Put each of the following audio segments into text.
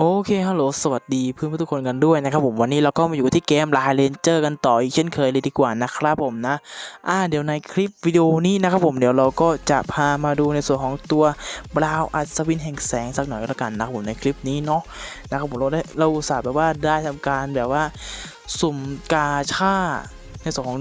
โอเค ฮัลโหล สวัสดีเพื่อนๆทุกคนกันด้วยนะครับผม วันนี้เราก็มาอยู่ที่เกม l า n เลนเจอร์กันต่ออีกเช่นเคยเลยดีกว่านะครับผมนะ อ่า เดี๋ยวในคลิปวิดีโอนี้นะครับผม เดี๋ยวเราก็จะพามาดูในส่วนของตัวบราวอัศวินแห่งแสงสักหน่อยก็แล้วกันนะครับผมในคลิปนี้เนาะ นะครับผมเราได้เราอุตส่าห์แบบว่าได้ทำการแบบว่าสุ่มกาชา ในสอง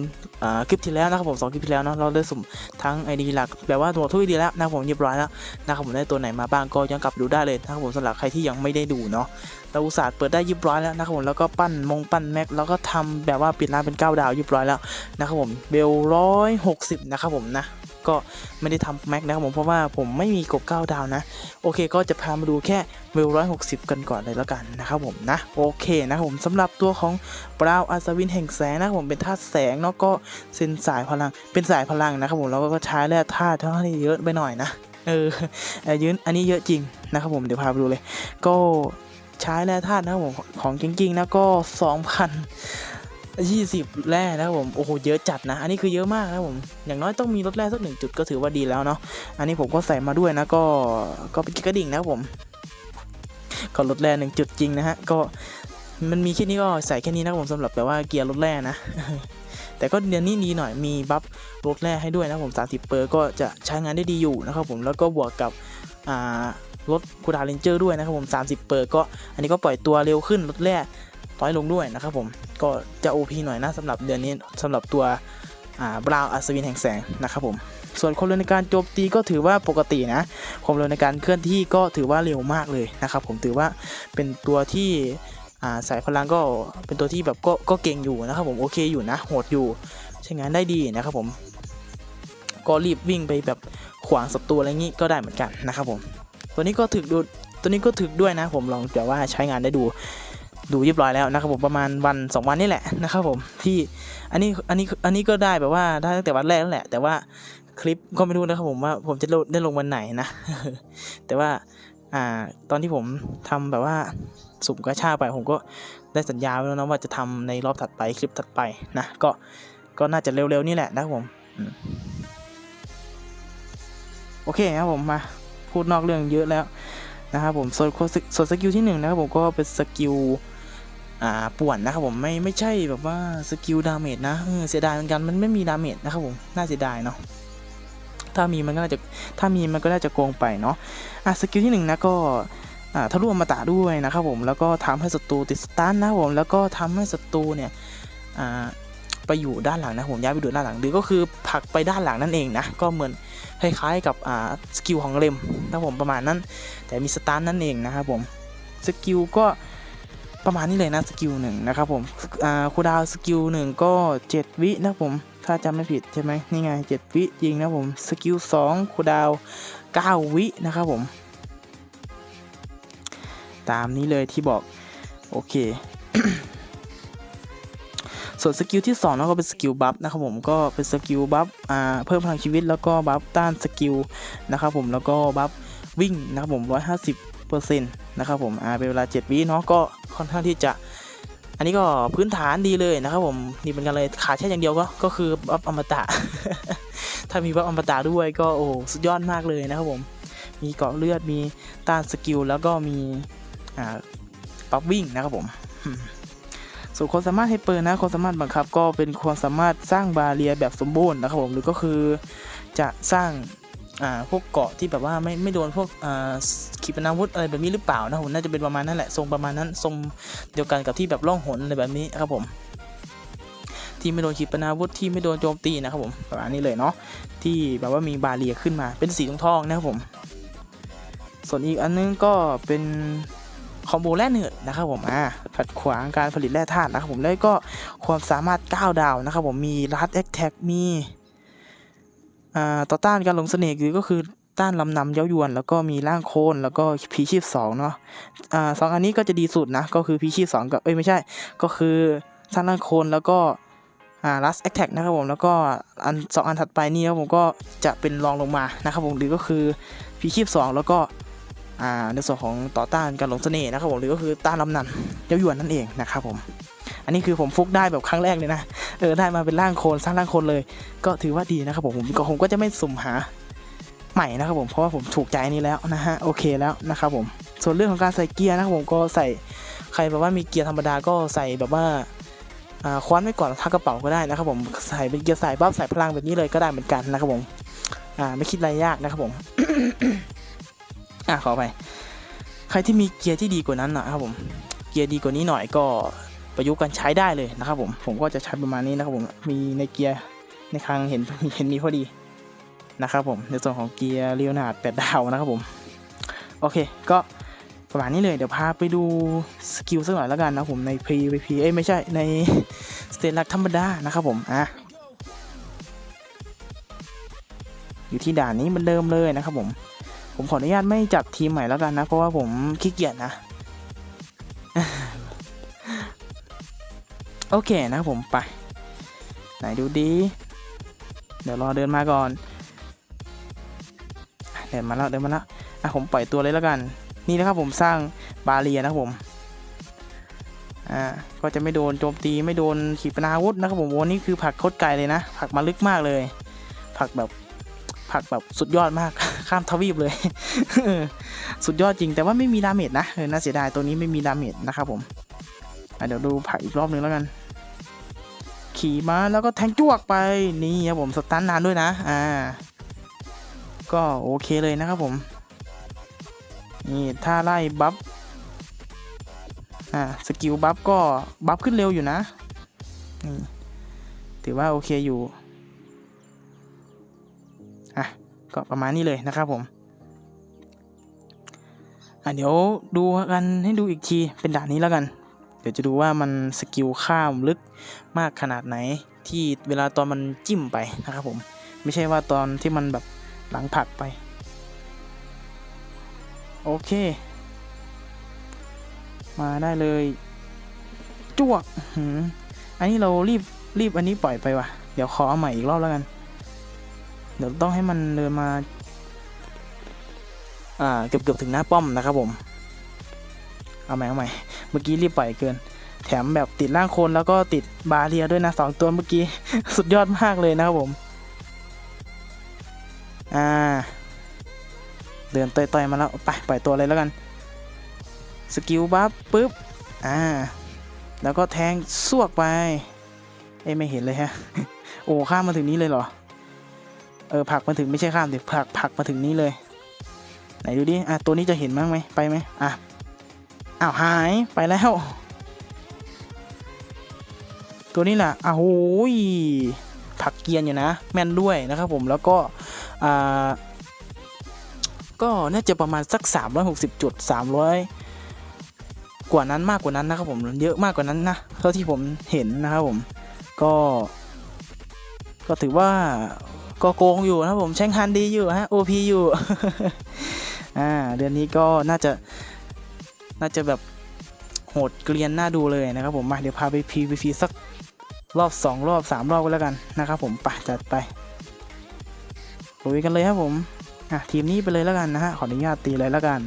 คลิปที่แล้วนะครับผมสองคลิปที่แล้วเนาะเราได้สุ่มทั้ง ID หลักแบบว่าตัวทุก ID แล้วนะครับผมเรียบร้อยแล้วนะครับผมได้ตัวไหนมาบ้างก็ย้อนกลับดูได้เลยนะครับผมสำหรับใครที่ยังไม่ได้ดูเนาะเราอุตส่าห์เปิดได้ยิบร้อยแล้วนะครับผมแล้วก็ปั้นมงปั้นแม็กแล้วก็ทำแบบว่าปิดร้านเป็น 9 ดาวยิบร้อยแล้วนะครับผมเบลร้อยหกสิบนะครับผมนะ ก็ไม่ได้ทำแม็กนะครับผมเพราะว่าผมไม่มีกบ9ดาวนะ โอเคก็จะพามาดูแค่เบลร้อยหกสิบกันก่อนเลยแล้วกันนะครับผมนะโอเคนะครับผมสำหรับตัวของบราวอัศวินแห่งแสงนะครับผมเป็นธาตุแสงเนาะก็เส้นสายพลังเป็นสายพลังนะครับผมแล้วก็ใช้แร่ธาตุเท่าที่เยอะไปหน่อยนะเออเอ่อยืนอันนี้เยอะจริงนะครับผมเดี๋ยวพาไปดูเลย ก็ใช้แร่ธาตุนะครับผมของจริงๆนะก็ 2,020 แร่นะผมโอ้โหเยอะจัดนะ อันนี้คือเยอะมากนะผมอย่างน้อยต้องมีลดแร่สักหนึ่งจุดก็ถือว่าดีแล้วเนาะอันนี้ผมก็ใส่มาด้วยนะก็ก็เป็นกระดิ่งนะผมก็ลดแร่หนึ่งจุดจริงนะฮะก็มันมีแค่นี้ก็ใส่แค่นี้นะผมสำหรับแบบว่าเกียร์ลดแร่นะแต่ก็เดือนนี้ดีหน่อยมีบัฟลดแร่ให้ด้วยนะผม 30 เปอร์ก็จะใช้งานได้ดีอยู่นะครับผมแล้วก็บวกกับอ่ารถคูดาเรนเจอร์ด้วยนะครับผม 30 เปอร์ก็อันนี้ก็ปล่อยตัวเร็วขึ้นลดแร่ น้อยลงด้วยนะครับผมก็จะ OP หน่อยนะสำหรับเดือนนี้สำหรับตัวอ่าบราวอัศวินแห่งแสงนะครับผมส่วนความเร็วในการโจมตีก็ถือว่าปกตินะความเร็วในการเคลื่อนที่ก็ถือว่าเร็วมากเลยนะครับผมถือว่าเป็นตัวที่สายพลังก็เป็นตัวที่แบบก็ก็เก่งอยู่นะครับผมโอเคอยู่นะโหดอยู่ใช้งานได้ดีนะครับผมก็รีบวิ่งไปแบบขวางศัตรูอะไรงี้ก็ได้เหมือนกันนะครับผมตัวนี้ก็ถึกดูตัวนี้ก็ถึกด้วยนะผมลองแต่ว่าใช้งานได้ดู ดูเรียบร้อยแล้วนะครับผมประมาณวันสองวันนี่แหละนะครับผมที่อันนี้อันนี้อันนี้ก็ได้แบบว่าได้ตั้งแต่วันแรกนั่นแหละ แต่ว่าคลิปก็ไม่รู้นะครับผมว่าผมจะได้ลงวันไหนนะ แต่ว่าอ่าตอนที่ผมทำแบบว่าสุ่มกระชาไปผมก็ได้สัญญาไว้แล้วนะว่าจะทำในรอบถัดไปคลิปถัดไปนะก็ก็น่าจะเร็วๆนี่แหละนะครับผมโอเคครับผมมาพูดนอกเรื่องเยอะแล้วนะครับผมส่วนส่วนสกิลที่หนึ่งนะครับผมก็เป็นสกิล อ่าป่วนนะครับผมไม่ไม่ใช่แบบว่าสกิลดาเมจนะเสียดายเหมือนกันมันไม่มีดาเมจนะครับผมน่าเสียดายเนาะถ้ามีมันก็น่าจะถ้ามีมันก็น่าจะโกงไปเนาะอะสกิลที่หนึ่งนะก็ทะลุอมตะด้วยนะครับผมแล้วก็ทำให้ศัตรูติดสตันนะครับผมแล้วก็ทำให้ศัตรูเนี่ยไปอยู่ด้านหลังนะผมย้ายไปดูด้านหลังหรือก็คือผลักไปด้านหลังนั่นเองนะก็เหมือนคล้ายๆกับสกิลของเลมนะผมประมาณนั้น แต่มีสตาร์นั่นเองนะครับผมสกิลก็ ประมาณนี้เลยนะสกิลหนึ่งนะครับผมอ่าคูดาวสกิลหนึ่งก็ 7 วินะผมถ้าจำไม่ผิดใช่ไหมนี่ไง 7 วิจริงนะผมสกิล2คูดาว 9 วินะครับผม ตามนี้เลยที่บอก โอเค ส่วนสกิลที่2นะก็เป็นสกิลบัฟนะครับผมก็เป็นสกิลบัฟอ่าเพิ่มพลังชีวิตแล้วก็บัฟต้านสกิลนะครับผมแล้วก็บัฟวิ่งนะครับผม 150เปอร์เซ็นต์นะครับผม อ่า เป็นเวลา 7 วิเนาะ ก็ ค่อนข้างที่จะ อันนี้ก็พื้นฐานดีเลยนะครับผมนี่เป็นกันเลยขาดแค่อย่างเดียวก็ก็คือบัฟอมตะ ถ้ามีบัฟอมตะด้วยก็โอ้สุดยอดมากเลยนะครับผม มีเกาะเลือดมีต้านสกิลแล้วก็มีอ่าบัฟวิ่งนะครับผมส่วนความสามารถให้เปิดนะความสามารถบังคับ ก็เป็นความสามารถสร้างบาเรียแบบสมบูรณ์นะครับผมหรือก็คือจะสร้าง อ่าพวกเกาะที่แบบว่าไม่ไม่โดนพวกอ่าขีปนาวุธอะไรแบบนี้หรือเปล่านะผมน่าจะเป็นประมาณนั้นแหละทรงประมาณนั้นทรงเดียวกันกับที่แบบล่องหนอะไรแบบนี้ครับผม ที่ไม่โดนขีปนาวุธที่ไม่โดนโจมตีนะครับผมประมาณนี้เลยเนาะที่แบบว่ามีบาเรียขึ้นมาเป็นสีทองๆนะครับผม ส่วนอีกอันนึงก็เป็นคอมโบแร่เนืดนะครับผมอ่าขัดขวางการผลิตแร่ธาตุนะครับผมแล้วก็ความสามารถ 9 ดาวนะครับผมมีรัดแอคแท็กมี ต่อต้านการหลงเสน่ห์หรือก็คือต้านลำนำเย้ายวน แล้วก็มีร่างโคลนแล้วก็พีชีพสองเนาะอ่าสองอันนี้ก็จะดีสุดนะ ก็คือพีชีพสองกับเอ้ยไม่ใช่ ก็คือสร้างร่างโคลนแล้วก็อ่ารัสแอคแท็กนะครับผมแล้วก็อันสองอันถัดไปนี่ครับผมก็จะเป็นรองลงมานะครับผมหรือก็คือพีชีพสองแล้วก็อ่าในส่วนของต่อต้านการหลงเสน่ห์นะครับผมหรือก็คือต้านลำนันเย้ายวนนั่นเองนะครับผม อันนี้คือผมฟุกได้แบบครั้งแรกเลยนะ เออได้มาเป็นร่างโคนสร้างร่างโคนเลย ก็ถือว่าดีนะครับผมผมก็ผมก็จะไม่สุ่มหาใหม่นะครับผมเพราะว่าผมถูกใจอันนี้แล้วนะฮะโอเคแล้วนะครับผมส่วนเรื่องของการใส่เกียร์นะครับผมก็ใส่ใครแบบว่ามีเกียร์ธรรมดาก็ใส่แบบว่าอ่าคว้านไว้ก่อนทักกระเป๋าก็ได้นะครับผมใส่เป็นเกียร์ใส่ปั๊บใส่พลังแบบนี้เลยก็ได้เหมือนกันนะครับผมอ่าไม่คิดอะไรยากนะครับผมอะขอไปใครที่มีเกียร์ที่ดีกว่านั้นนะครับผมเกียร์ดีกว่านี้หน่อยก็ ประยุกต์กันใช้ได้เลยนะครับผมผมก็จะใช้ประมาณนี้นะครับผมมีในเกียร์ในครั้งเห็นเห็นมีพอดีนะครับผมในส่วนของเกียร์เรียวนาดแปดดาวนะครับผมโอเคก็ประมาณนี้เลยเดี๋ยวพาไปดูสกิลสักหน่อยแล้วกันนะผมใน PVP เอ้ยไม่ใช่ในสเตนลักธรรมดานะครับผมอะอยู่ที่ด่านนี้เหมือนเดิมเลยนะครับผมผมขออนุญาตไม่จัดทีมใหม่แล้วกันนะ เพราะว่าผมขี้เกียจนะ โอเคนะครับผมไป ไหนดูดี เดี๋ยวรอเดินมาก่อน เดินมาแล้วเดินมาแล้วอะผมปล่อยตัวเลยแล้วกัน นี่นะครับผมสร้างบาเรียนะครับผม อ่า ก็จะไม่โดนโจมตีไม่โดนขีปนาวุธนะครับผมวันนี้คือผักโคตรไกลเลยนะ ผักมาลึกมากเลย ผักแบบผักแบบสุดยอดมาก ข้ามทวีปเลย สุดยอดจริง แต่ว่าไม่มีดาเมจนะ เออ น่าเสียดาย ตัวนี้ไม่มีดาเมจนะครับผมเดี๋ยวดูผักอีกรอบหนึ่งแล้วกัน ขี่มาแล้วก็แทงจวกไปนี่ครับผมสตันนานด้วยนะอ่าก็โอเคเลยนะครับผมนี่ถ้าไล่บัฟอ่าสกิลบัฟก็บัฟขึ้นเร็วอยู่นะนี่ถือว่าโอเคอยู่อะก็ประมาณนี้เลยนะครับผมอะเดี๋ยวดูกันให้ดูอีกทีเป็นด่านนี้แล้วกัน เดี๋ยวจะดูว่ามันสกิลข้ามลึก มากขนาดไหนที่เวลาตอนมันจิ้มไปนะครับผม ไม่ใช่ว่าตอนที่มันแบบหลังผักไป โอเค มาได้เลยจวกอันนี้เรารีบรีบอันนี้ปล่อยไปว่ะ เดี๋ยวขอเอาใหม่อีกรอบแล้วกัน เดี๋ยวต้องให้มันเดินมา อ่า เกือบเกือบถึงหน้าป้อมนะครับผม เอาใหม่เอาใหม่ เมื่อกี้รีบปล่อยเกิน แถมแบบติดร่างโคนแล้วก็ติดบาเรียด้วยนะสองตัวเมื่อกี้ สุดยอดมากเลยนะครับผม อ่า เดินต่อยๆมาแล้ว ไปปล่อยตัวเลยแล้วกัน สกิลบัฟปุ๊บ อ่า แล้วก็แทงสวกไป เอ้ไม่เห็นเลยฮะ โอ้ข้ามมาถึงนี้เลยเหรอ เออผักมาถึงไม่ใช่ข้ามดิผักผักมาถึงนี้เลย ไหนดูดิ อะตัวนี้จะเห็นบ้งไหมไปไหมอะ อ้าวหายไปแล้ว ตัวนี้แหละอ้าวโอ้ยผลักเกียร์อยู่นะ แม่นด้วยนะครับผมแล้วก็ก็น่าจะประมาณสัก 360 จุด 300 กว่านั้นมากกว่านั้นนะครับผมเยอะมากกว่านั้นนะเท่าที่ผมเห็นนะครับผมก็ ก็ถือว่าก็โกงอยู่นะครับผมแช่งฮันดีอยู่ฮะ OP อยู่อ่าเดือนนี้ก็น่าจะน่าจะแบบโหดเกลียนน่าดูเลยนะครับผมมาเดี๋ยวพาไป PVP สัก รอบ 2 รอบ 3 รอบก็แล้วกันนะครับผมไปจัดไปลุยกันเลยครับผมอะทีมนี้ไปเลยแล้วกันนะฮะขออนุญาตตีเลยแล้วกัน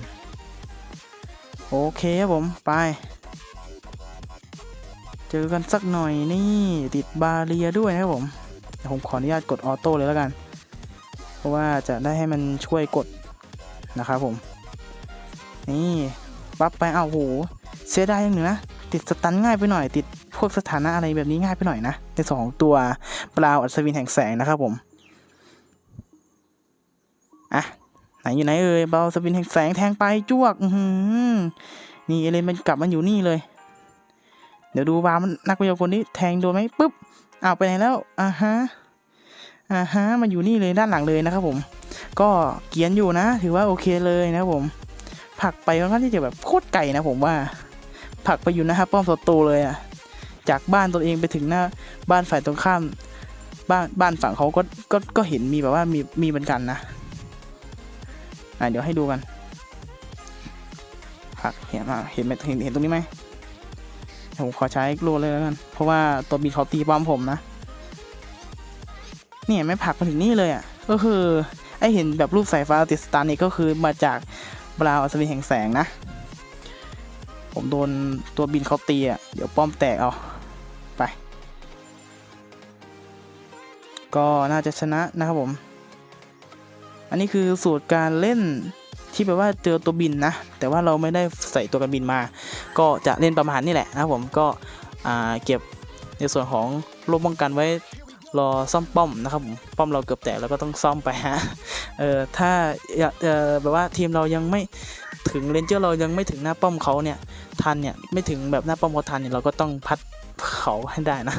โอเคครับผมไป เจอกันสักหน่อยนี่ติดบาเรียด้วยนะครับผมเดี๋ยวผมขออนุญาตกดออโต้เลยแล้วกัน เพราะว่าจะได้ให้มันช่วยกดนะครับผมนี่ปั๊บไปเอาวโหเสียดายอย่างหนึ่งนะติดสตันง่ายไปหน่อยติด พวกสถานะอะไรแบบนี้ง่ายไปหน่อยนะ ในสองตัวปลาวอัศวินแห่งแสงนะครับผมอะไหนอยู่ไหนเอ่ยเบาสวินแห่งแสงแทงไปจ้วกอืนี่เอเลนมันกลับมันอยู่นี่เลย เดี๋ยวดูบามันนักพยากรนี้แทงโดนไหมปุ๊บอ้าวไปไหนแล้วอ่าฮะอ่าฮะมันอยู่นี่เลยด้านหลังเลยนะครับผม ก็เกียนอยู่นะ ถือว่าโอเคเลยนะครับผมผลักไปค่อนข้างที่จะแบบโคตรไกลนะผมว่าผลักไปอยู่นะครับป้อมศัตรูเลยอะ จากบ้านตัวเองไปถึงหน้าบ้านฝ่ายตรงข้าม บ้านบ้านฝั่งเขาก็ก็ก็เห็นมีแบบว่ามีมีเหมือนกันนะอะเดี๋ยวให้ดูกันผักเห็นเห็นไหมเห็นเห็นตรงนี้ไหมผมขอใช้โลเลยแล้วกัน เพราะว่าตัวบีเขาตีป้อมผมนะนี่เห็นไม่ผักมาถึงนี่เลยอะ ก็คือไอเห็นแบบรูปสายฟ้าติดสตาร์นี่ก็คือมาจากบราวอัศวินแห่งแสงนะ ผมโดนตัวบินเขาตีอะ เดี๋ยวป้อมแตกเอา ก็น่าจะชนะนะครับผม อันนี้คือสูตรการเล่นที่แบบว่าเจอตัวบินนะ แต่ว่าเราไม่ได้ใส่ตัวกันบินมา ก็จะเล่นประมาณนี้แหละนะครับผมก็เก็บในส่วนของโล่ป้องกันไว้รอซ่อมป้อมนะครับผมป้อมเราเกือบแตกแล้วก็ต้องซ่อมไปฮะเออถ้าเออแบบว่าทีมเรายังไม่ถึงเรนเจอร์เรายังไม่ถึงหน้าป้อมเขาเนี่ยทันเนี่ยไม่ถึงแบบหน้าป้อมเขาทันเนี่ยเราก็ต้องพัดเขาให้ได้นะ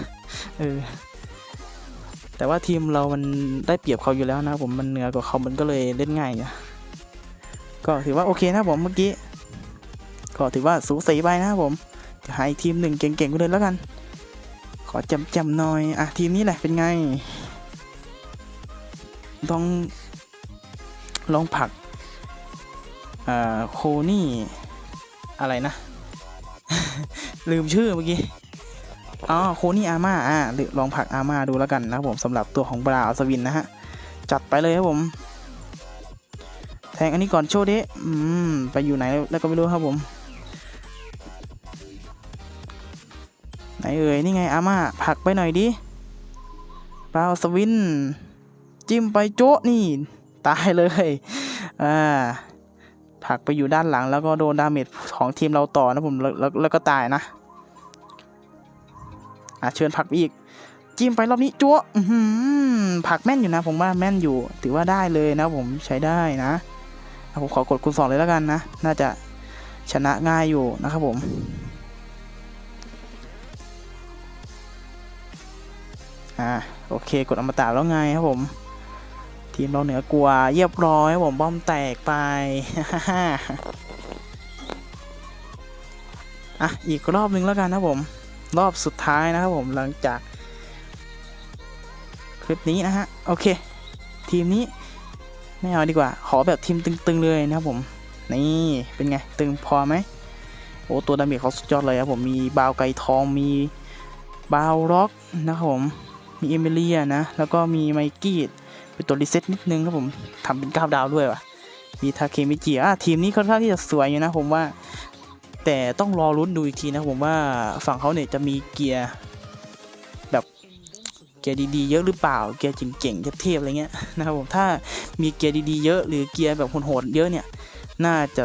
เออ แต่ว่าทีมเรามันได้เปรียบเขาอยู่แล้วนะผมมันเหนือกว่าเขามันก็เลยเล่นง่ายเนะก็ถือว่าโอเคนะผมเมื่อกี้ก็ถือว่าสูสีไปนะผมจะหาทีมหนึ่งเก่งๆไปเลยแล้วกัน ขอจำจำหน่อยอะทีมนี้แหละเป็นไงลองลองผลักอ่าโคนี่อะไรนะ ลืมชื่อเมื่อกี้ อ๋อโคนี่อาม่าอ่าหรือลองผลักอาม่าดูแล้วกันนะครับผมสำหรับตัวของบราอัศวินนะฮะจัดไปเลยครับผม แทงอันนี้ก่อนโชว์ดะอืมไปอยู่ไหนแล้วก็ไม่รู้ครับผม ไหนเอ่ยนี่ไงอาม่าผลักไปหน่อยดิปลาสวิน จิ้มไปโจ๊ะนี่ ตายเลยอ่าผลักไปอยู่ด้านหลังแล้วก็โดนดาเมจของทีมเราต่อนะผมแลแล้วแล้วก็ตายนะ อะเชิญผักอีก จิ้มไปรอบนี้จั๊วอืผักแม่นอยู่นะ ผมว่าแม่นอยู่ ถือว่าได้เลยนะผมใช้ได้นะผมขอกดคูณสองเลยแล้วกันนะ น่าจะชนะง่ายอยู่นะครับผมอ่าโอเคกดอมตะแล้วไงครับผม ทีมเราเหนือกว่าเรียบร้อยผมบอมแตกไปอะอีกรอบหนึ่งแล้วกันนะผม รอบสุดท้ายนะครับผมหลังจากคลิปนี้นะฮะโอเค ทีมนี้ไม่เอาดีกว่า ขอแบบทีมตึงๆเลยนะครับผม นี่เป็นไง ตึงพอไหมโอ้ตัวดาเมจเขาสุดยอดเลยครับผมมีบาวไก่ทองมีบาวร็อกนะครับผมมีเอเมเลียนะ แล้วก็มีไมกี้เป็นตัวรีเซ็ตนิดนึงครับผมทำเป็น9ดาวด้วยว่ะมีทาเคมิจิอะทีมนี้ค่อนข้างที่จะสวยอยู่นะผมว่า แต่ต้องรอรุ้นดูอีกทีนะผมว่าฝั่งเขาเนี่ยจะมีเกียร์แบบเกียร์ดีๆเยอะหรือเปล่า เกียร์เก่งๆเทพๆอะไรเงี้ยนะครับผมถ้ามีเกียร์ดีๆเยอะหรือเกียร์แบบโหดๆเยอะเนี่ยน่าจะ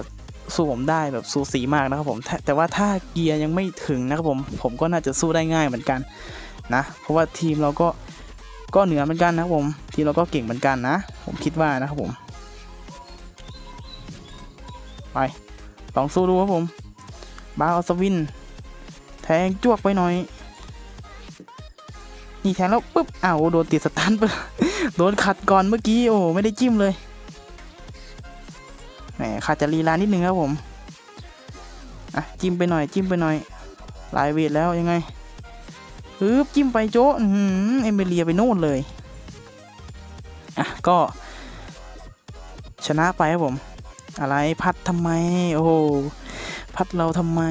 สู้ผมได้แบบสูสีมากนะครับผมแต่แต่ว่าถ้าเกียร์ยังไม่ถึงนะครับผมผมก็น่าจะสู้ได้ง่ายเหมือนกันนะ เพราะว่าทีมเราก็ก็เหนือเหมือนกันนะครับผมทีมเราก็เก่งเหมือนกันนะ ผมคิดว่านะครับผมไปลองสู้ดูครับผม บาอัสวิน แทงจวกไปหน่อย นี่แทงแล้วปุ๊บอ้าวโดนติดสตันไปโดนขัดก่อนเมื่อกี้โอ้ไม่ได้จิ้มเลยแหมขาดจะลีลานิดนึงครับผมอะจิ้มไปหน่อยจิ้มไปหน่อยลายเวทแล้วยังไงปึ๊บจิ้มไปโจ้อืมเอมเบเลียไปโน่นเลยอะก็ ชนะไปครับผม อะไรพัดทำไม โอ้โห พัดเราทำไม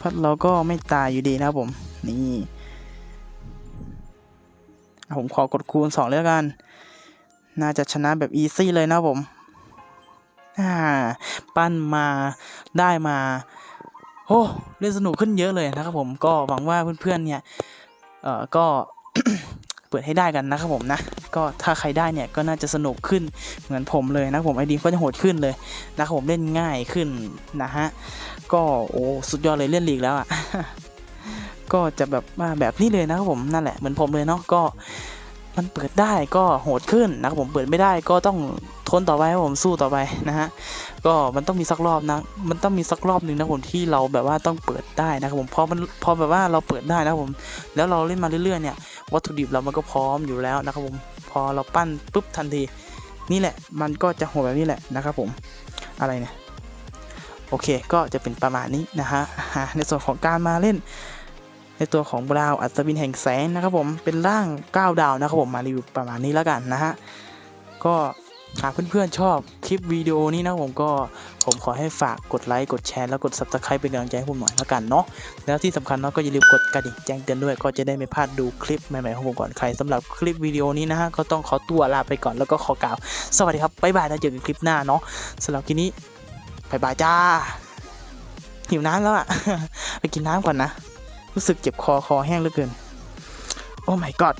พัดเราก็ไม่ตายอยู่ดีนะครับผม นี่ผมขอกดคูณสองเลยละกัน น่าจะชนะแบบอีซี่เลยนะผมอ่าปั้นมาได้มาโอ้เล่นสนุกขึ้นเยอะเลยนะครับผมก็หวังว่าเพื่อนๆเนี่ย เอ่อก็ ปิดให้ได้กันนะครับผมนะ ก็ถ้าใครได้เนี่ยก็น่าจะสนุกขึ้นเหมือนผมเลยนะผมไอดีมก็จะโหดขึ้นเลยนะครับผมเล่นง่ายขึ้นนะฮะก็โอ้สุดยอดเลยเล่นลีกแล้วอะ่ะก็จะแบบว่าแบบนี้เลยนะครับผมนั่นแหละเหมือนผมเลยเนาะก็มันเปิดได้ก็โหดขึ้นนะครับผมเปิดไม่ได้ก็ต้องทนต่อไปครับผมสู้ต่อไปนะฮะก็มันต้องมีสักรอบนะมันต้องมีสักรอบหนึ่งนะผมที่เราแบบว่าต้องเปิดได้นะครับผมพอมันพอแบบว่าเราเปิดได้นะครับผมแล้วเราเล่นมาเรื่อยๆเนี่ย วัตถุดิบเรามันก็พร้อมอยู่แล้วนะครับผมพอเราปั้นปุ๊บทันที นี่แหละมันก็จะโหดแบบนี้แหละนะครับผมอะไรเนี่ยโอเคก็จะเป็นประมาณนี้นะฮะในส่วนของการมาเล่น ในตัวของบราวอัศวินแห่งแสงนะครับผมเป็นร่าง 9 ดาวนะครับผมมารีวิวประมาณนี้แล้วกันนะฮะก็ หากเพื่อนๆชอบคลิปวิดีโอนี้นะผมก็ผมขอให้ฝากกดไลค์กดแชร์แล้วกด subscribe เป็นกำลังใจให้ผมหน่อยแล้วกันเนาะแล้วที่สำคัญเนาะก็อย่าลืมกดกระดิ่งแจ้งเตือนด้วย ก็จะได้ไม่พลาดดูคลิปใหม่ๆของผมก่อนใครสำหรับคลิปวิดีโอนี้นะฮะก็ต้องขอตัวลาไปก่อนแล้วก็ขอกล่าว สวัสดีครับบ๊ายบายแล้วเจอกันคลิปหน้าเนาะสำหรับคลิปนี้บ๊ายบายจ้าหิวน้ำแล้วอะไปกินน้ำก่อนนะรู้สึกเจ็บคอคอแห้งเหลือเกินโอ้ my god